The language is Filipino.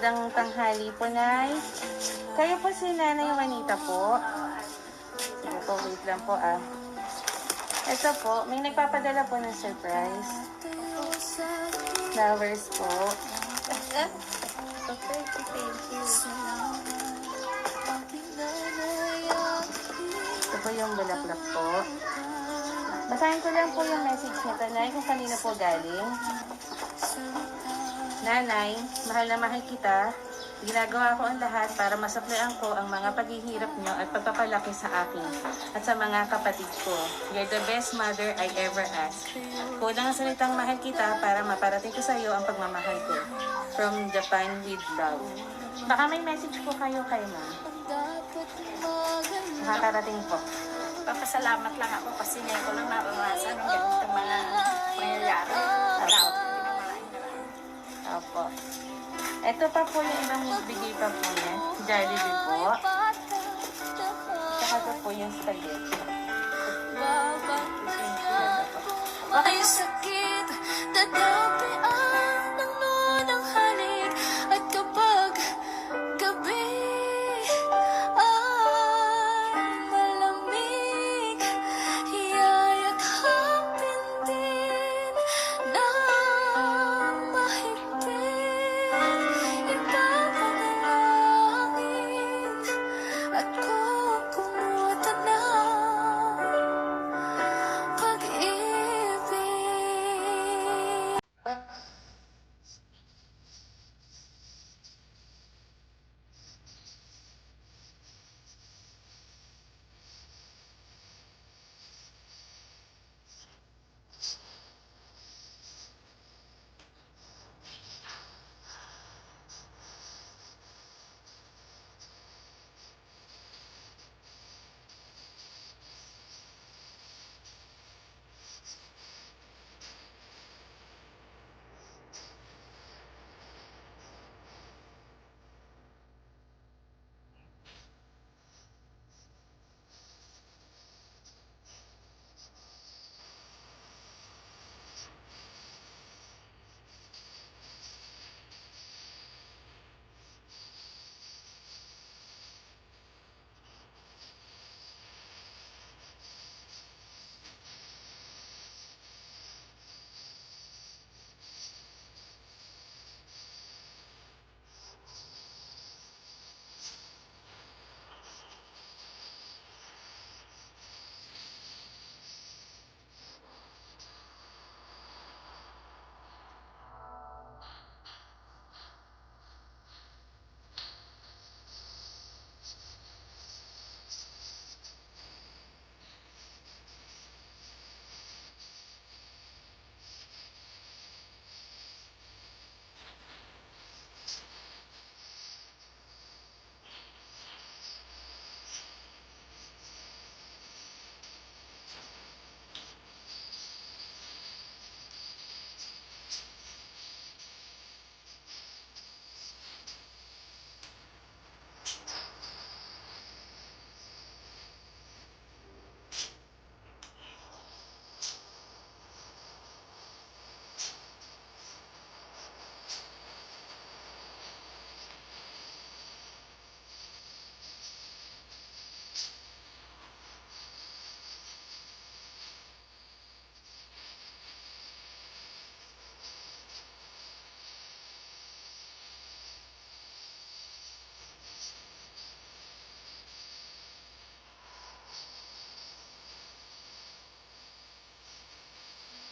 Magandang tanghali po, Nay. Kayo po si Nanay Juanita po. Sige po, wait lang po ah. Ito po, may nagpapadala po ng surprise. Flowers po. Ito po yung bulaklak po. Basahin ko lang po yung message nito, Nay, kung kanino po galing. Nanay, mahal na mahal kita. Ginagawa ko ang lahat para masaplian ko ang mga paghihirap niyo at pagpapalaki sa akin at sa mga kapatid ko. You're the best mother I ever asked. Kulang ang salitang mahal kita para maparating ko sa iyo ang pagmamahal ko. From Japan with love. Baka may message po kayo kay ma'am. Nakakarating po. Papasalamat lang ako kasi ngayon ko lang naranasan ang ganitong mga pangyayari. Wala Opo. Ito pa po yung ibang bigay pa po niya. Jollibee po. Saka ito po yung spaghetti. Ay sakit, dadapian